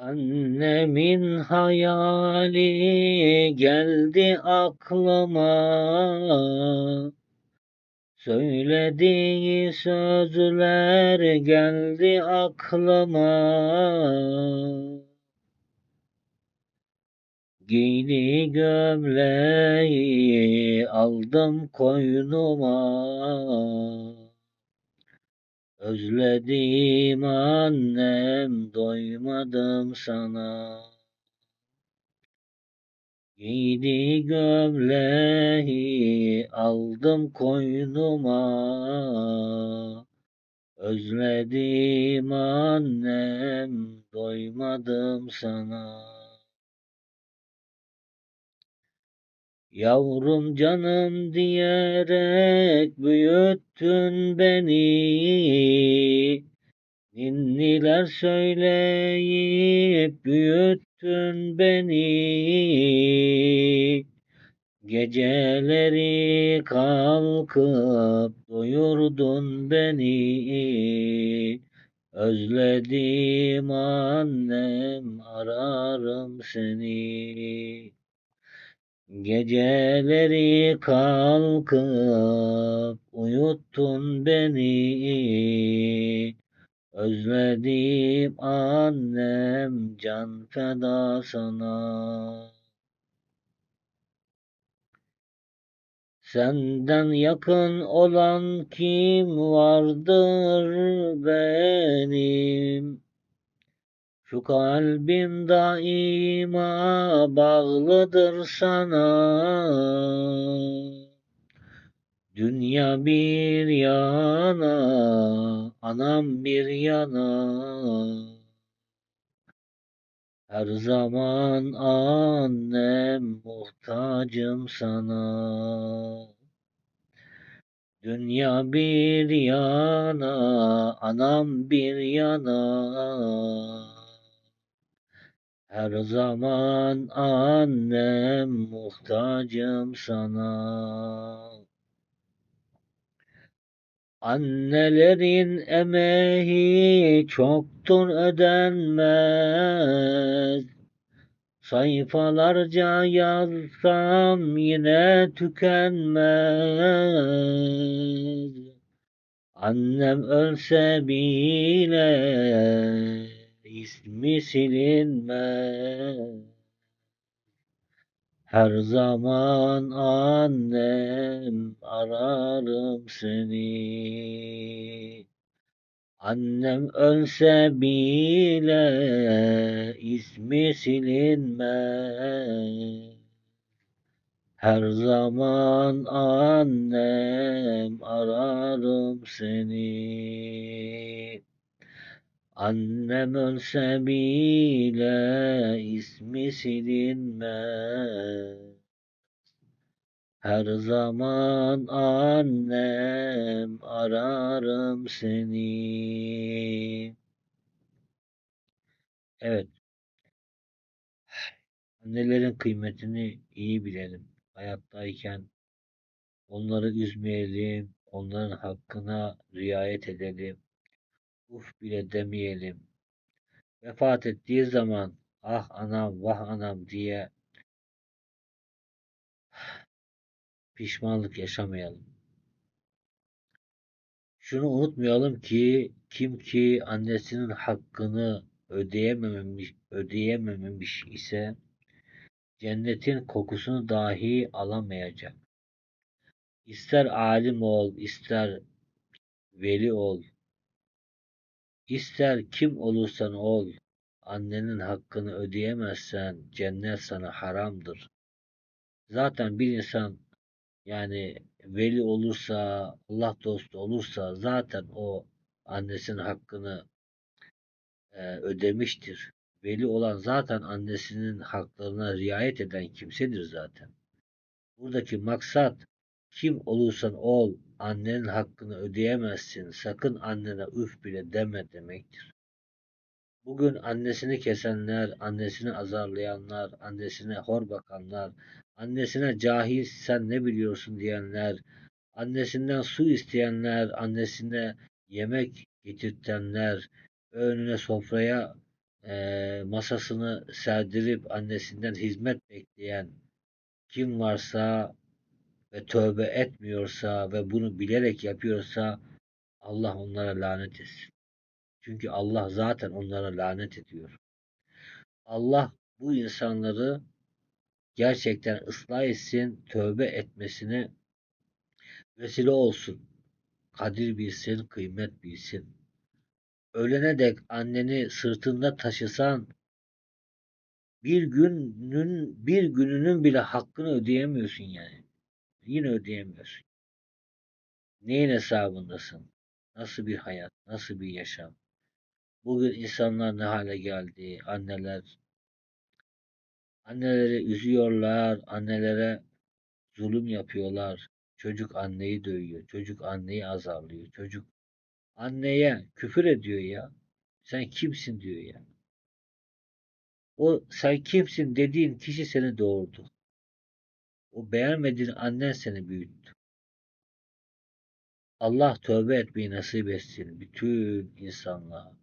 Annemin hayali geldi aklıma. Söylediği sözler geldi aklıma. Giydiği gömleği aldım koynuma Özledim annem doymadım sana. Giydi gömleği aldım koynuma. Özledim annem doymadım sana Yavrum canım diyerek büyüttün beni. Ninniler söyleyip büyüttün beni. Geceleri kalkıp doyurdun beni. Özledim annem ararım seni Geceleri kalkıp uyuttun beni. Özledim annem can feda sana. Senden yakın olan kim vardır benim şu kalbim daima bağlıdır sana. Dünya bir yana, anam bir yana. Her zaman annem muhtacım sana. Dünya bir yana, anam bir yana. Her zaman annem muhtacım sana. Annelerin emeği çoktur ödenmez. Sayfalarca yazsam yine tükenmez. Annem ölse bile ismi silinmez. Her zaman annem ararım seni. Annem ölse bile ismi silinmez. Her zaman annem ararım seni. Annem ölse bile ismi silinmez. Her zaman annem ararım seni. Evet. Annelerin kıymetini iyi bilelim. Hayattayken onları üzmeyelim. Onların hakkına riayet edelim uf bile demeyelim. Vefat ettiği zaman ah anam vah anam diye pişmanlık yaşamayalım. Şunu unutmayalım ki kim ki annesinin hakkını ödeyememiş, ödeyememiş ise cennetin kokusunu dahi alamayacak. İster alim ol, ister veli ol, İster kim olursan ol, annenin hakkını ödeyemezsen cennet sana haramdır. Zaten bir insan yani veli olursa, Allah dostu olursa zaten o annesinin hakkını e, ödemiştir. Veli olan zaten annesinin haklarına riayet eden kimsedir zaten. Buradaki maksat kim olursan ol, annenin hakkını ödeyemezsin, sakın annene üf bile deme demektir. Bugün annesini kesenler, annesini azarlayanlar, annesine hor bakanlar, annesine cahil sen ne biliyorsun diyenler, annesinden su isteyenler, annesine yemek getirtenler, önüne sofraya eee, masasını serdirip annesinden hizmet bekleyen kim varsa ve tövbe etmiyorsa ve bunu bilerek yapıyorsa Allah onlara lanet etsin. Çünkü Allah zaten onlara lanet ediyor. Allah bu insanları gerçekten ıslah etsin, tövbe etmesine vesile olsun. Kadir bilsin, kıymet bilsin. Ölene dek anneni sırtında taşısan bir günün bir gününün bile hakkını ödeyemiyorsun yani. Yine ödeyemiyorsun. Neyin hesabındasın? Nasıl bir hayat, nasıl bir yaşam? Bugün insanlar ne hale geldi? Anneler anneleri üzüyorlar, annelere zulüm yapıyorlar. Çocuk anneyi dövüyor, çocuk anneyi azarlıyor, çocuk anneye küfür ediyor ya. Sen kimsin diyor ya. O sen kimsin dediğin kişi seni doğurdu. O beğenmediğin annen seni büyüttü. Allah tövbe etmeyi nasip etsin bütün insanlığa.